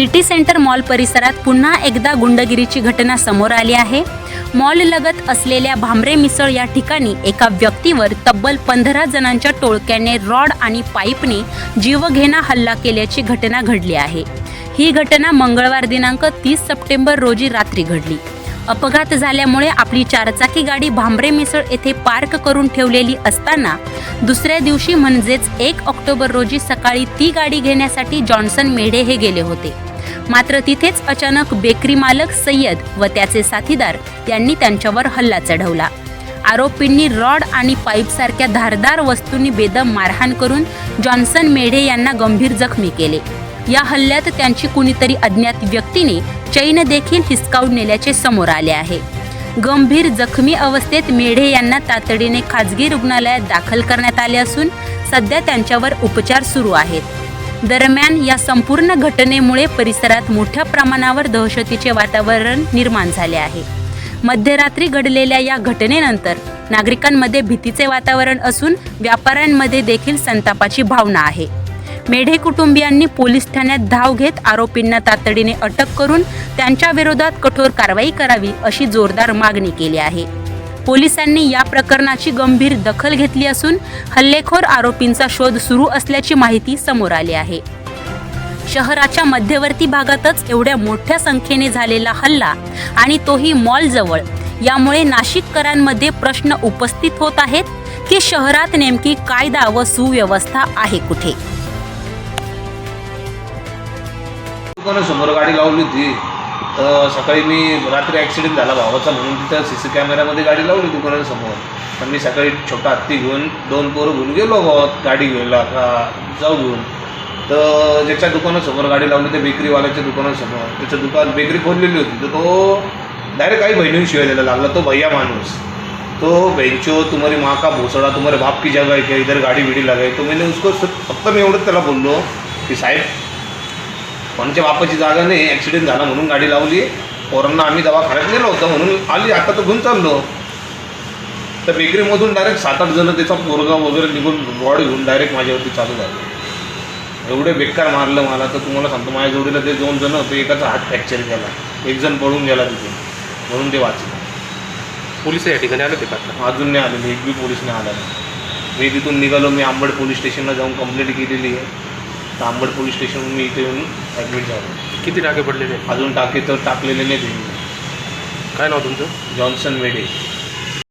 City centre mall परिसरात पुन्हा एकदा गुंडगिरीची घटना समोर आली आहे. मॉल लगत असलेल्या भांबरे मिसळ या ठिकाणी एका व्यक्तीवर तब्बल पंधरा जणांच्या टोळक्याने रॉड आणि पाईपने जीवघेणा हल्ला केल्याची घटना घडली आहे. ही घटना मंगळवार दिनांक तीस सप्टेंबर रोजी रात्री घडली. अपघात झाल्यामुळे आपली चारचाकी गाडी भांबरे मिसळ येथे पार्क करून ठेवलेली असताना दुसऱ्या दिवशी म्हणजेच एक ऑक्टोबर रोजी सकाळी ती गाडी घेण्यासाठी जॉन्सन मेढे हे गेले होते. मात्र तिथेच अचानक बेकरी मालक सय्यद व त्याचे साथीदार यांनी त्यांच्यावर हल्ला चढवला. आरोपींनी रॉड आणि पाईपसारख्या धारदार वस्तूंनी बेदम मारहाण करून जॉन्सन मेढे यांना गंभीर जखमी केले. या हल्ल्यात त्यांची कुणीतरी अज्ञात व्यक्तीने चैन देखील हिसकावून नेल्याचे समोर आले आहे. गंभीर जखमी अवस्थेत मेढे यांना तातडीने खाजगी रुग्णालयात दाखल करण्यात आले असून सध्या त्यांच्यावर उपचार सुरू आहेत. दरम्यान या संपूर्ण घटनेमुळे परिसरात मोठ्या प्रमाणावर दहशतीचे वातावरण निर्माण झाले आहे. मध्यरात्री घडलेल्या या घटनेनंतर नागरिकांमध्ये भीतीचे वातावरण असून व्यापाऱ्यांमध्ये देखील संतापाची भावना आहे. मेढे कुटुंबियांनी पोलीस ठाण्यात धाव घेत आरोपींना तातडीने अटक करून त्यांच्या विरोधात कठोर कारवाई करावी अशी जोरदार मागणी केली आहे. पोलिसांनी या प्रकरणाची गंभीर दखल घेतली असून हल्लेखोर आरोपींचा शोध सुरू असल्याची माहिती समोर आली आहे. शहराच्या मध्यवर्ती भागातच एवढ्या मोठ्या संख्येने झालेला हल्ला आणि तोही मॉलजवळ. यामुळे नाशिककरांमध्ये प्रश्न उपस्थित होत आहेत की शहरात नेमकी कायदा व सुव्यवस्था आहे कुठे? समोर गाडी लावली होती. तर सकाळी मी रात्री ॲक्सिडेंट झाला भावाचा म्हणून तिथं सी सी कॅमेऱ्यामध्ये गाडी लावली दुकानासमोर पण मी सकाळी छोटा हत्ती घेऊन दोन पोरं घेऊन गेलो गावात गाडी घ्यायला का जाऊ घेऊन. तर ज्याच्या दुकानासमोर गाडी लावली ते बेकरीवाल्याच्या दुकानासमोर. त्याचं दुकान बेकरी खोललेली होती. तर तो डायरेक्ट काही बहिणीने शिवाय द्यायला लागला. तो भैया माणूस. तो बेंचो तुम्हारी माँ का भोसड़ा तुम्हारे बाप की जगह है क्या? इधर गाड़ी बिडी लगाई. तो मैंने उसको फक्त मी एवढंच त्याला बोललो की साहेब कोणाच्या बापाची जागा नाही ॲक्सिडेंट झाला म्हणून गाडी लावली. पोरांना आम्ही दवाखान्यात नेलो होतं म्हणून आली आता तो घेऊन चाललो. तर बेकरीमधून डायरेक्ट सात आठ जण त्याचा पोरगा वगैरे निघून रॉड घेऊन डायरेक्ट माझ्यावरती चालू झालं. एवढे बेकार मारलं मला तर तुम्हाला सांगतो माझ्या जोडीला ते दोन जण होते एकाचा हात फ्रॅक्चर केला एक जण पळून गेला तिथे म्हणून ते वाचलं. पोलीस या ठिकाणी आले ते का? अजून नाही आलेले एक बी पोलीस नाही आला नाही. मी तिथून निघालो मी आंबड पोलीस स्टेशनला जाऊन कंप्लेंट केलेली आहे. तर आंबड पोलीस स्टेशनहून मी इथे येऊन ॲडमिट झालो. किती टाके पडलेले? अजून टाके तर टाकलेले नाही काय नाव तुमचं? जॉन्सन मेडे